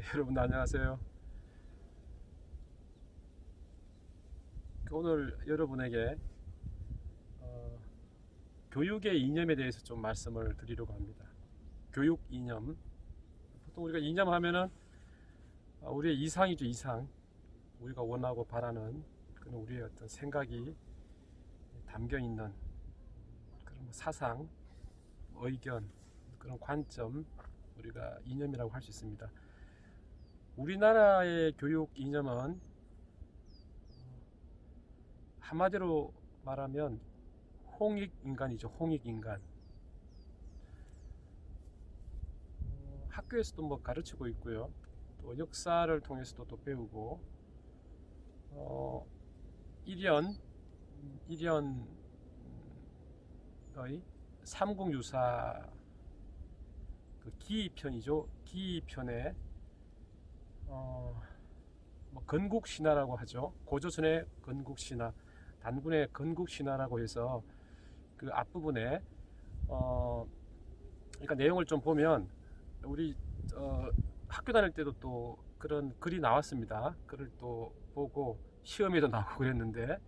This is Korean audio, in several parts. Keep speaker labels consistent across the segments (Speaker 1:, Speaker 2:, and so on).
Speaker 1: 네, 여러분 안녕하세요. 오늘 여러분에게 어, 교육의 이념에 대해서 좀 말씀을 드리려고 합니다. 교육 이념. 보통 우리가 이념 하면은 어, 우리의 이상이죠 이상. 우리가 원하고 바라는 그런 우리의 어떤 생각이 담겨 있는 그런 뭐 사상, 의견, 그런 관점 우리가 이념이라고 할 수 있습니다. 우리나라의 교육 이념은 한마디로 말하면 홍익 인간이죠. 홍익 인간. 어, 학교에서도 뭐 가르치고 있고요. 또 역사를 통해서도 또 배우고 어, 일연 일연의 삼국유사 그 기편이죠. 기편에 어, 뭐 건국 신화라고 하죠. 고조선의 건국 신화, 단군의 건국 신화라고 해서 그 앞부분에 어, 그러니까 내용을 좀 보면 우리 어, 학교 다닐 때도 또 그런 글이 나왔습니다. 글을 또 보고 시험에도 나오고 그랬는데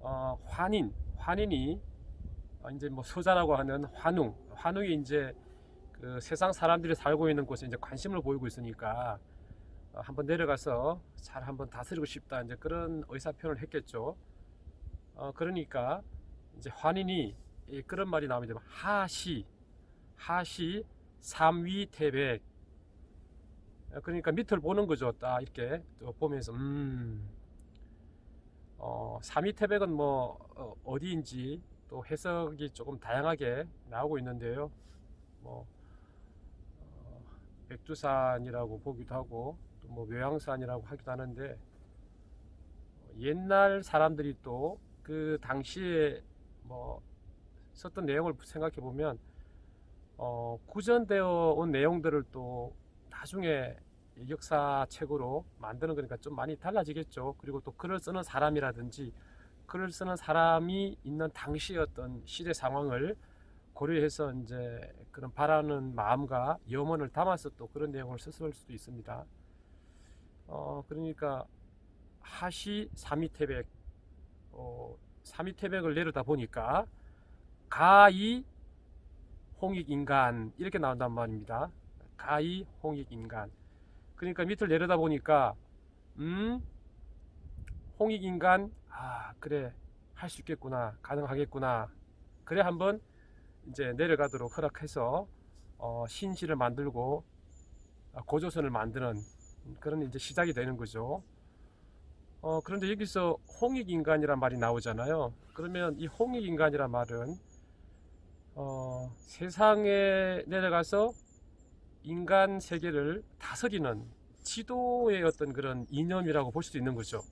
Speaker 1: 어, 환인, 환인이 어, 이제 뭐 서자라고 하는 환웅, 환웅이 이제 그 세상 사람들이 살고 있는 곳에 이제 관심을 보이고 있으니까 어, 한번 내려가서 잘 한번 다스리고 싶다 이제 그런 의사 표현을 했겠죠. 어, 그러니까 이제 환인이 이 그런 말이 나오면 하시 하시 삼위태백 어, 그러니까 밑을 보는 거죠. 딱 이렇게 또 보면서 음 어, 삼위태백은 뭐 어, 어디인지 또 해석이 조금 다양하게 나오고 있는데요. 뭐 어, 백두산이라고 보기도 하고 또 뭐 묘양산이라고 하기도 하는데 어, 옛날 사람들이 또 그 당시에 뭐 썼던 내용을 생각해 보면 어, 구전되어 온 내용들을 또 나중에 역사책으로 만드는 거니까 좀 많이 달라지겠죠. 그리고 또 글을 쓰는 사람이라든지 글을 쓰는 사람이 있는 당시의 어떤 시대 상황을 고려해서 이제 그런 바라는 마음과 염원을 담아서 또 그런 내용을 썼을 수도 있습니다. 어, 그러니까 하시 삼위태백, 어, 삼위태백을 내려다 보니까 가이 홍익인간 이렇게 나온단 말입니다. 가이 홍익인간. 그러니까 밑을 내려다 보니까 음 홍익인간 아 그래 할 수 있겠구나 가능하겠구나 그래 한번 이제 내려가도록 허락해서 어, 신시를 만들고 아, 고조선을 만드는 그런 이제 시작이 되는 거죠. 어, 그런데 여기서 홍익인간이란 말이 나오잖아요. 그러면 이 홍익인간이란 말은 어, 세상에 내려가서 인간 세계를 다스리는 지도의 어떤 그런 이념이라고 볼 수도 있는 거죠.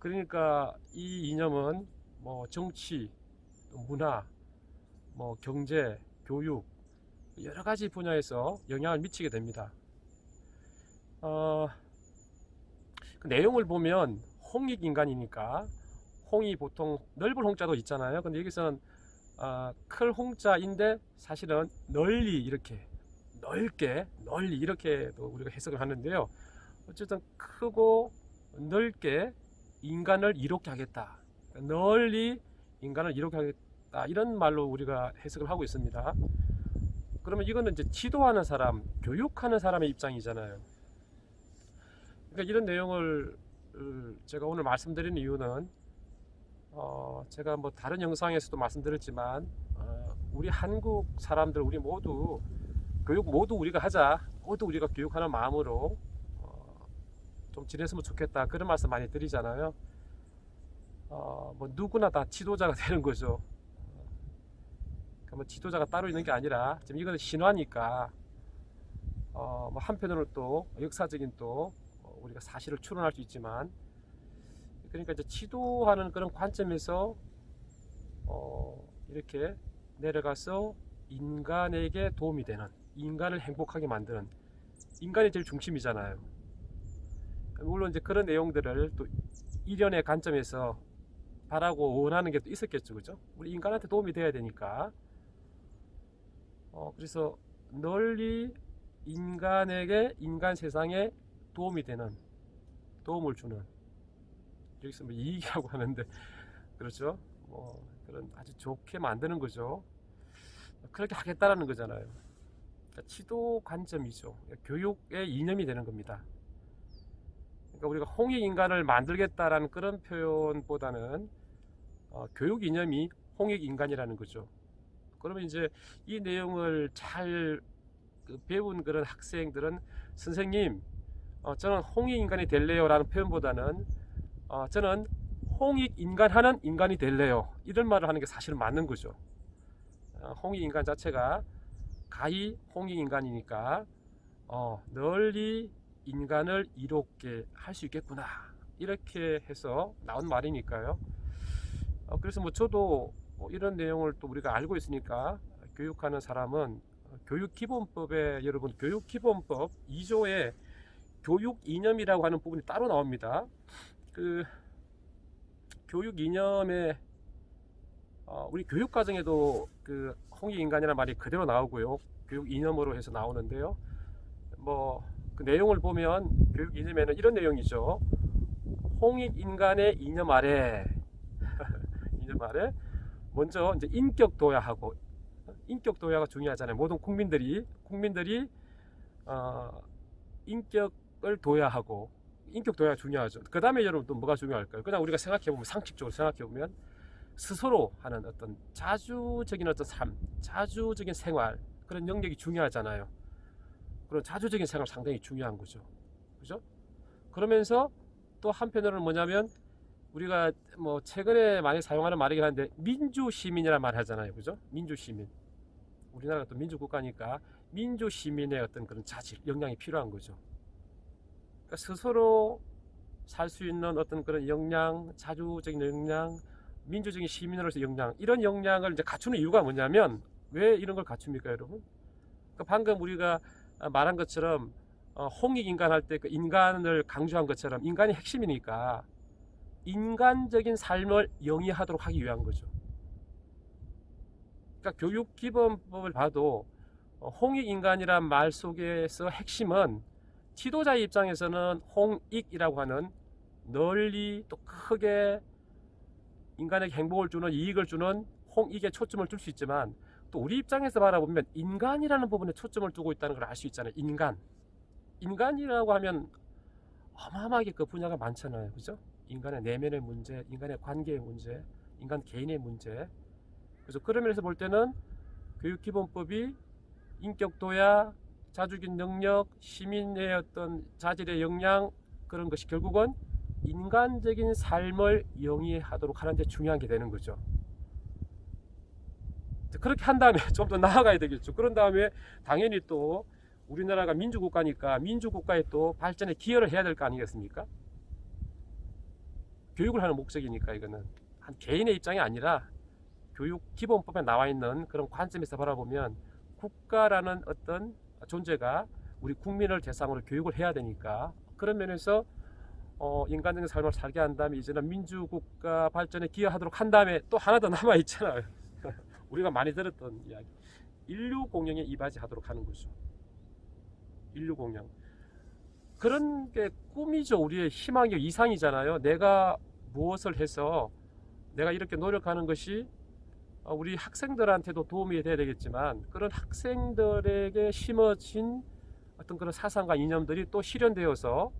Speaker 1: 그러니까 이 이념은 뭐 정치, 또 문화, 뭐 경제, 교육 여러 가지 분야에서 영향을 미치게 됩니다. 어, 그 내용을 보면 홍익 인간이니까 홍이 보통 넓은 홍자도 있잖아요. 근데 여기서는 어, 클 홍자인데 사실은 널리 이렇게 넓게 널리 이렇게도 우리가 해석을 하는데요. 어쨌든 크고 넓게 인간을 이롭게 하겠다. 널리 인간을 이롭게 하겠다. 이런 말로 우리가 해석을 하고 있습니다. 그러면 이거는 이제 지도하는 사람, 교육하는 사람의 입장이잖아요. 그러니까 이런 내용을 어, 제가 오늘 말씀드리는 이유는 어, 제가 뭐 다른 영상에서도 말씀드렸지만 어, 우리 한국 사람들 우리 모두 교육 모두 우리가 하자 모두 우리가 교육하는 마음으로 어, 좀 지냈으면 좋겠다 그런 말씀 많이 드리잖아요. 어, 뭐 누구나 다 지도자가 되는 거죠. 그러니까 뭐 지도자가 따로 있는 게 아니라 지금 이거는 신화니까 어, 뭐 한편으로 또 역사적인 또 어, 우리가 사실을 추론할 수 있지만 그러니까 이제 지도하는 그런 관점에서 어, 이렇게 내려가서 인간에게 도움이 되는 인간을 행복하게 만드는 인간이 제일 중심이잖아요. 물론 이제 그런 내용들을 또 일련의 관점에서 바라고 원하는 게 또 있었겠죠, 그죠? 우리 인간한테 도움이 돼야 되니까. 어, 그래서 널리 인간에게 인간 세상에 도움이 되는 도움을 주는. 여기서 뭐 이익이라고 하는데 그렇죠? 뭐 그런 아주 좋게 만드는 거죠. 그렇게 하겠다라는 거잖아요. 그러니까 지도 관점이죠. 교육의 이념이 되는 겁니다. 그러니까 우리가 홍익 인간을 만들겠다라는 그런 표현보다는 어, 교육 이념이 홍익 인간이라는 거죠. 그러면 이제 이 내용을 잘그 배운 그런 학생들은 선생님 어, 저는 홍익 인간이 될래요라는 표현보다는 어, 저는 홍익 인간하는 인간이 될래요. 이런 말을 하는 게 사실은 맞는 거죠. 어, 홍익 인간 자체가 가히 홍익 인간이니까 어, 널리 인간을 이롭게 할 수 있겠구나. 이렇게 해서 나온 말이니까요. 어, 그래서 뭐 저도 뭐 이런 내용을 또 우리가 알고 있으니까 교육하는 사람은 교육기본법에 여러분 교육기본법 2조에 교육 이념이라고 하는 부분이 따로 나옵니다. 그 교육 이념에 어, 우리 교육 과정에도 그 홍익 인간이라는 말이 그대로 나오고요. 교육 이념으로 해서 나오는데요. 뭐 그 내용을 보면 교육 이념에는 이런 내용이죠. 홍익 인간의 이념 아래 이념 아래 먼저 이제 인격 도야하고 인격 도야가 중요하잖아요. 모든 국민들이 국민들이 어, 인격 을 도야하고 인격 도야가 중요하죠. 그 다음에 여러분 또 뭐가 중요할까요? 그냥 우리가 생각해 보면 상식적으로 생각해 보면 스스로 하는 어떤 자주적인 어떤 삶, 자주적인 생활 그런 영역이 중요하잖아요. 그런 자주적인 생활 상당히 중요한 거죠. 그죠? 그러면서 또 한편으로는 뭐냐면 우리가 뭐 최근에 많이 사용하는 말이긴 한데 민주 시민이라는 말 하잖아요. 그죠? 민주 시민. 우리나라가 또 민주 국가니까 민주 시민의 어떤 그런 자질, 역량이 필요한 거죠. 그러니까 스스로 살 수 있는 어떤 그런 역량, 자주적인 역량, 민주적인 시민으로서 역량, 이런 역량을 이제 갖추는 이유가 뭐냐면 왜 이런 걸 갖춥니까, 여러분? 그러니까 방금 우리가 말한 것처럼 어, 홍익 인간 할 때 그 인간을 강조한 것처럼 인간이 핵심이니까 인간적인 삶을 영위하도록 하기 위한 거죠. 그러니까 교육 기본법을 봐도 어, 홍익 인간이란 말 속에서 핵심은 지도자의 입장에서는 홍익이라고 하는 널리 또 크게 인간에게 행복을 주는 이익을 주는 홍익에 초점을 둘 수 있지만 또 우리 입장에서 바라보면 인간이라는 부분에 초점을 두고 있다는 걸 알 수 있잖아요. 인간. 인간이라고 하면 어마어마하게 그 분야가 많잖아요. 그죠? 인간의 내면의 문제, 인간의 관계의 문제, 인간 개인의 문제. 그래서 그런 면에서 볼 때는 교육기본법이 인격도야, 자주적인 능력, 시민의 어떤 자질의 역량 그런 것이 결국은 인간적인 삶을 영위하도록 하는 데 중요한 게 되는 거죠. 그렇게 한 다음에 좀 더 나아가야 되겠죠. 그런 다음에 당연히 또 우리나라가 민주국가니까 민주국가의 또 발전에 기여를 해야 될 거 아니겠습니까? 교육을 하는 목적이니까 이거는 한 개인의 입장이 아니라 교육 기본법에 나와 있는 그런 관점에서 바라보면 국가라는 어떤 존재가 우리 국민을 대상으로 교육을 해야 되니까 그런 면에서 어, 인간적인 삶을 살게 한 다음에 이제는 민주국가 발전에 기여하도록 한 다음에 또 하나 더 남아 있잖아요. 우리가 많이 들었던 이야기. 인류 공영에 이바지하도록 하는 거죠. 인류 공영. 그런 게 꿈이죠. 우리의 희망이 이상이잖아요. 내가 무엇을 해서 내가 이렇게 노력하는 것이 어, 우리 학생들한테도 도움이 돼야 되겠지만 그런 학생들에게 심어진 어떤 그런 사상과 이념들이 또 실현되어서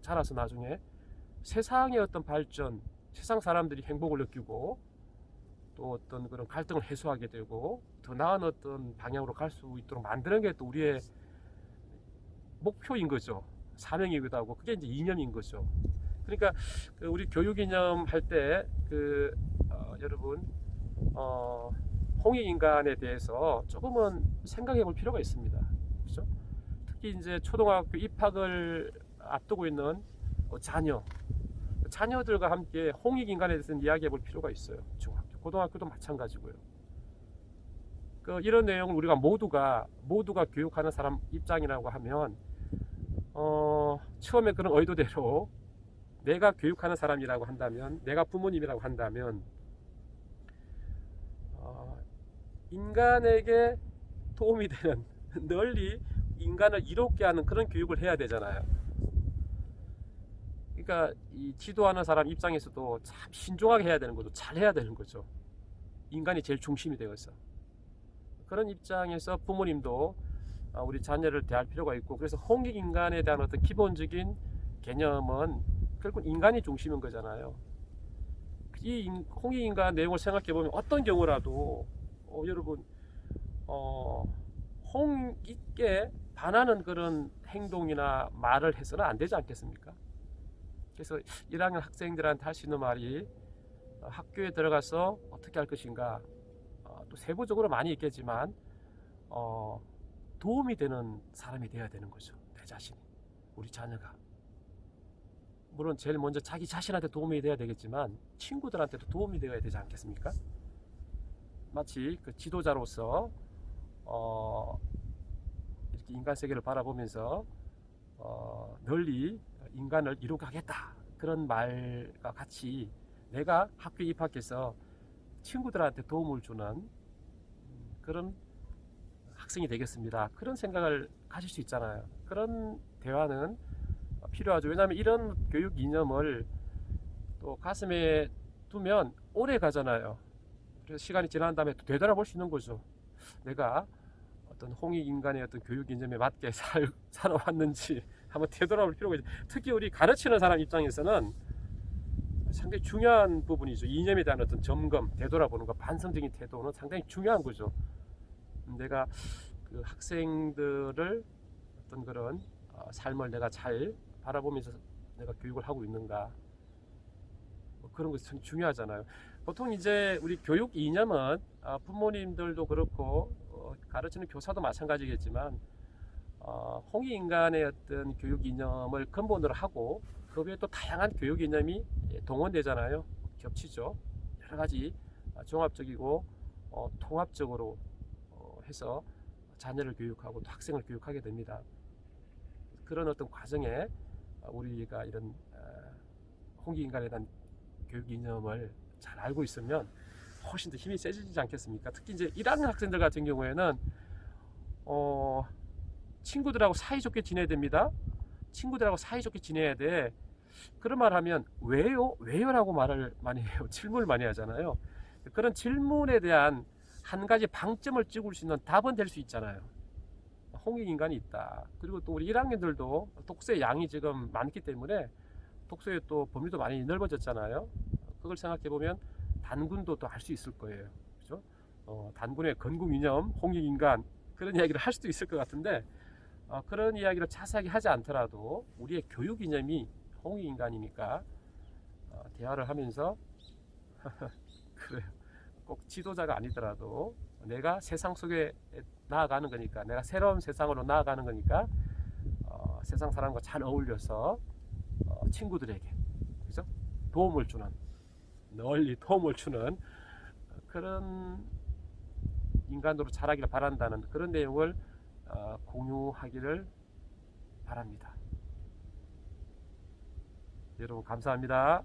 Speaker 1: 자라서 나중에 세상의 어떤 발전, 세상 사람들이 행복을 느끼고 또 어떤 그런 갈등을 해소하게 되고 더 나은 어떤 방향으로 갈 수 있도록 만드는 게 또 우리의 목표인 거죠. 사명이기도 하고 그게 이제 이념인 거죠. 그러니까 그 우리 교육 이념 할 때그 어, 여러분 어, 홍익 인간에 대해서 조금은 생각해 볼 필요가 있습니다. 그렇죠? 특히 이제 초등학교 입학을 앞두고 있는 어, 자녀 자녀들과 함께 홍익 인간에 대해서 이야기해 볼 필요가 있어요. 중학교, 고등학교도 마찬가지고요. 그 이런 내용을 우리가 모두가 모두가 교육하는 사람 입장이라고 하면 어, 처음에 그런 의도대로 내가 교육하는 사람이라고 한다면 내가 부모님이라고 한다면 어, 인간에게 도움이 되는 널리 인간을 이롭게 하는 그런 교육을 해야 되잖아요. 그러니까 이 지도하는 사람 입장에서도 참 신중하게 해야 되는 거죠. 잘 해야 되는 거죠. 인간이 제일 중심이 되어서 그런 입장에서 부모님도 아, 우리 자녀를 대할 필요가 있고 그래서 홍익 인간에 대한 어떤 기본적인 개념은 결국 인간이 중심인 거잖아요. 이 인- 홍익 인간 내용을 생각해 보면 어떤 경우라도 어, 여러분 어, 홍익에 반하는 그런 행동이나 말을 해서는 안 되지 않겠습니까? 그래서 1학년 학생들한테 할 수 있는 말이 어, 학교에 들어가서 어떻게 할 것인가 어, 또 세부적으로 많이 있겠지만 어, 도움이 되는 사람이 되어야 되는 거죠. 내 자신이, 우리 자녀가. 물론 제일 먼저 자기 자신한테 도움이 돼야 되겠지만 친구들한테도 도움이 되어야 되지 않겠습니까? 마치 그 지도자로서 어, 이렇게 인간 세계를 바라보면서 어, 널리 인간을 이루게 하겠다 그런 말과 같이 내가 학교에 입학해서 친구들한테 도움을 주는 음, 그런 학생이 되겠습니다. 그런 생각을 가질 수 있잖아요. 그런 대화는 필요하죠. 왜냐하면 이런 교육 이념을 또 가슴에 두면 오래 가잖아요. 그래서 시간이 지난 다음에 또 되돌아볼 수 있는 거죠. 내가 어떤 홍익 인간의 어떤 교육 이념에 맞게 살, 살아왔는지 한번 되돌아볼 필요가 있죠. 특히 우리 가르치는 사람 입장에서는 상당히 중요한 부분이죠. 이념에 대한 어떤 점검, 되돌아보는 것, 반성적인 태도는 상당히 중요한 거죠. 내가 그 학생들을 어떤 그런 어, 삶을 내가 잘 바라보면서 내가 교육을 하고 있는가 뭐 그런 것이 참 중요하잖아요. 보통 이제 우리 교육 이념은 아, 부모님들도 그렇고 어, 가르치는 교사도 마찬가지겠지만 어, 홍익 인간의 어떤 교육 이념을 근본으로 하고 그 외에 또 다양한 교육 이념이 예, 동원되잖아요. 겹치죠. 여러 가지 아, 종합적이고 어, 통합적으로 어, 해서 자녀를 교육하고 또 학생을 교육하게 됩니다. 그런 어떤 과정에 어, 우리가 이런 어, 홍익 인간에 대한 교육 이념을 잘 알고 있으면 훨씬 더 힘이 세지지 않겠습니까? 특히 이제 1학년 학생들 같은 경우에는 어, 친구들하고 사이좋게 지내야 됩니다. 친구들하고 사이좋게 지내야 돼. 그런 말 하면 왜요? 왜요라고 말을 많이 해요. 질문을 많이 하잖아요. 그런 질문에 대한 한 가지 방점을 찍을 수 있는 답은 될 수 있잖아요. 홍익 인간이 있다. 그리고 또 우리 1학년들도 독서의 양이 지금 많기 때문에 독서의 또 범위도 많이 넓어졌잖아요. 그걸 생각해 보면 단군도 또알수 있을 거예요. 그죠? 어, 단군의 건국 이념, 홍익 인간 그런 이야기를 할 수도 있을 것 같은데 어, 그런 이야기를 자세하게 하지 않더라도 우리의 교육 이념이 홍익 인간이니까 어, 대화를 하면서 그래요. 꼭 지도자가 아니더라도 내가 세상 속에 나아가는 거니까 내가 새로운 세상으로 나아가는 거니까 어, 세상 사람과 잘 어울려서 어, 친구들에게 그죠 도움을 주는 널리 도움을 주는 그런 인간으로 자라기를 바란다는 그런 내용을 어, 공유하기를 바랍니다. 여러분 감사합니다.